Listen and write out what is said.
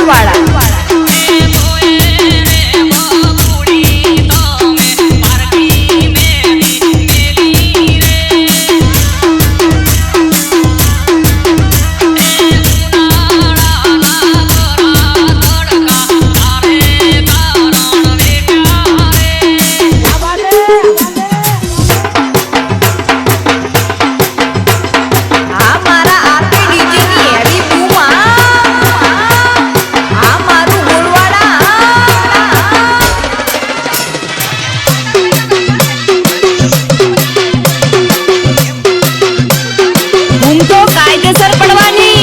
Mới. કાયદેસર પડવાની.